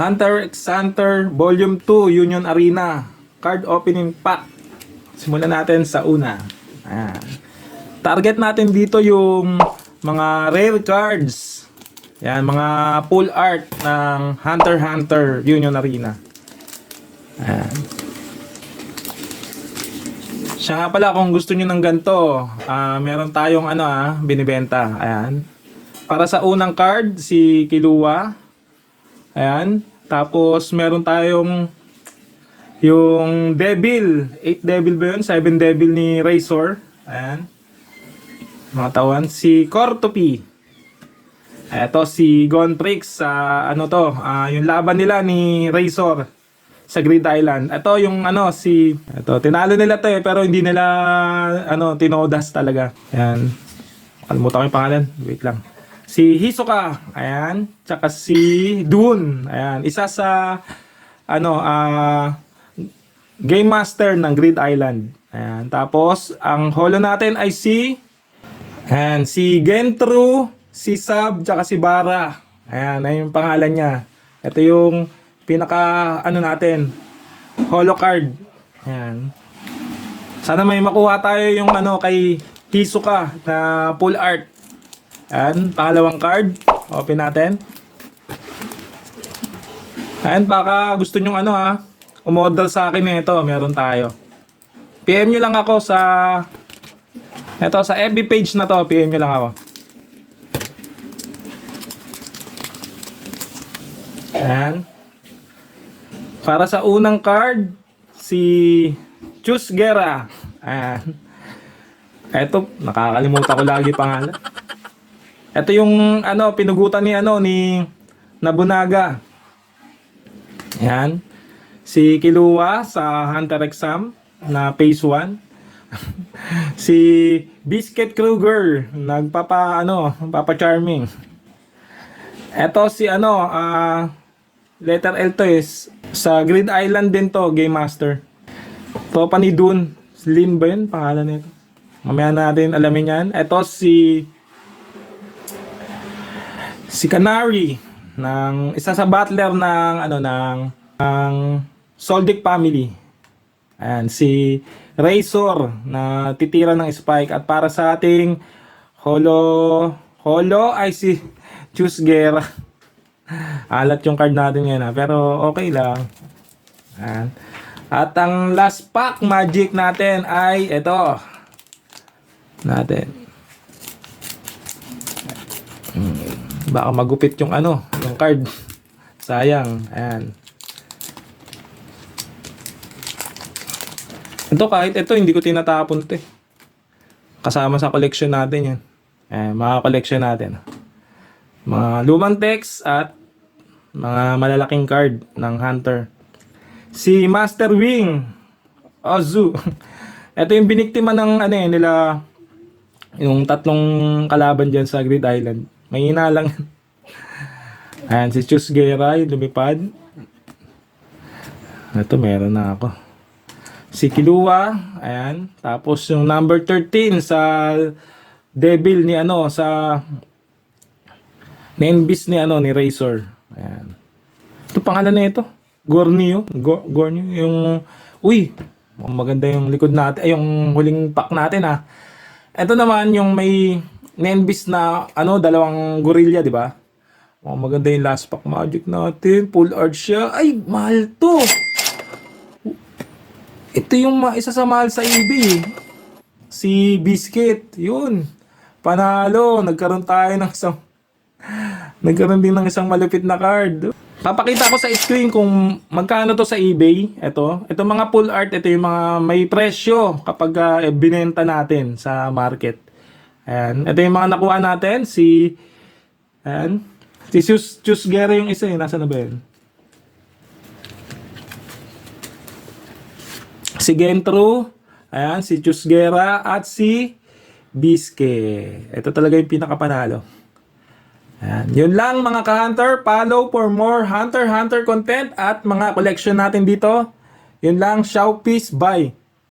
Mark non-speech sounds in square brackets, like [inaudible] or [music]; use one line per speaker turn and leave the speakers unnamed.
Hunter x Hunter Volume 2 Union Arena Card Opening Pack. Simulan natin sa una. Ayan. Target natin dito yung mga rare cards. Yan, mga full art ng Hunter Hunter Union Arena. Ayan. Siya nga pala kung gusto niyo ng ganito, ah meron tayong ano ah, binibenta. Ayan. Para sa unang card, si Kilua. Ayan. Tapos meron tayong yung Devil. 8 Devil ba yun? 7 Devil ni Razor. Ayan. Mga tawan. Si Cortopi. Ito si Gontrix sa ano to, ah, yung laban nila ni Razor sa Grid Island. Ito yung ano si ito tinalo nila to eh pero hindi nila ano tinodas talaga. Ayan. Kalimutan ko yung pangalan. Wait lang. Si Hisoka, ayan, tsaka si Dune, ayan, isa sa ano ah Game Master ng Grid Island. Ayan. Tapos ang holo natin ay si Ayan, si Gentru, si Sab, tsaka si Bara. Ayan, ayun yung pangalan niya. Ito yung pinaka, ano natin, holo card. Ayan. Sana may makuha tayo yung ano kay Hisoka na full art. Ayan, pangalawang card. Open natin. Ayan, baka gusto nyong ano ha, umorder sa akin nito, meron tayo. PM nyo lang ako sa ito, sa FB page na to, PM nyo lang ako. Ayan. Para sa unang card, si Chus Guerra. Ayan. Ito, nakakalimutan ko lagi pangalan. Ito yung ano, pinugutan ni ano ni Nabunaga. Ayan. Si Kilua sa Hunter Exam na phase 1 [laughs] si Biscuit Kruger nagpapa ano, papa charming. Eto si ano, ah letter L to is sa Grid Island din to, Game Master. Tropa ni Dun, Slim ba yun? Pangalan nito. Mamaya natin alamin yan. Eto si si Canary ng isa sa butler ng ano ng ng Soldic family. Ayan, si Razor na titira ng spike at para sa ating holo holo ay si Guerra. [laughs] Alat yung card natin ngayon ha, pero okay lang. Ayan. At ang last pack magic natin ay ito. Natin. Hmm, Baka magupit yung ano, yung card. Sayang. Ayan. Ito kahit ito hindi ko tinatapon ito eh. Kasama sa collection natin yan. Eh, mga collection natin. Mga lumang text at mga malalaking card ng Hunter. Si Master Wing Ozu. [laughs] Ito yung biniktima ng ano eh, nila yung tatlong kalaban dyan sa Grid Island. Mahina lang. Ayan, si Chus Geray lumipad. Ito meron na ako si Kilua, ayan. Tapos yung number 13 sa Devil ni ano sa Nenbis ni ano ni Razor. Ayan. Ito pangalan na ito. Gornio, Go, Gornio yung uy, maganda yung likod natin, ay yung huling pack natin ha. Ito naman yung may Nenbis na ano dalawang gorilla, di ba? Mukhang maganda yung last pack magic natin. Full art siya. Ay, mahal to. Ito yung ma- isa sa mahal sa eBay. Si Biscuit. Yun. Panalo. Nagkaroon tayo ng isang... [laughs] Nagkaroon din ng isang malupit na card. Papakita ko sa screen kung magkano to sa eBay. Ito. Ito mga full art. Ito yung mga may presyo kapag eh, binenta natin sa market. Ayan. Ito yung mga nakuha natin. Si... Ayan. Si Chus, Chus Guerra yung isa eh. Nasa na ba yun? si Gentro, ayan, si Chus Guerra, at si Biske. Ito talaga yung pinakapanalo. Ayan. Yun lang mga ka-hunter. Follow for more Hunter Hunter content at mga collection natin dito. Yun lang. Shao Peace. Bye.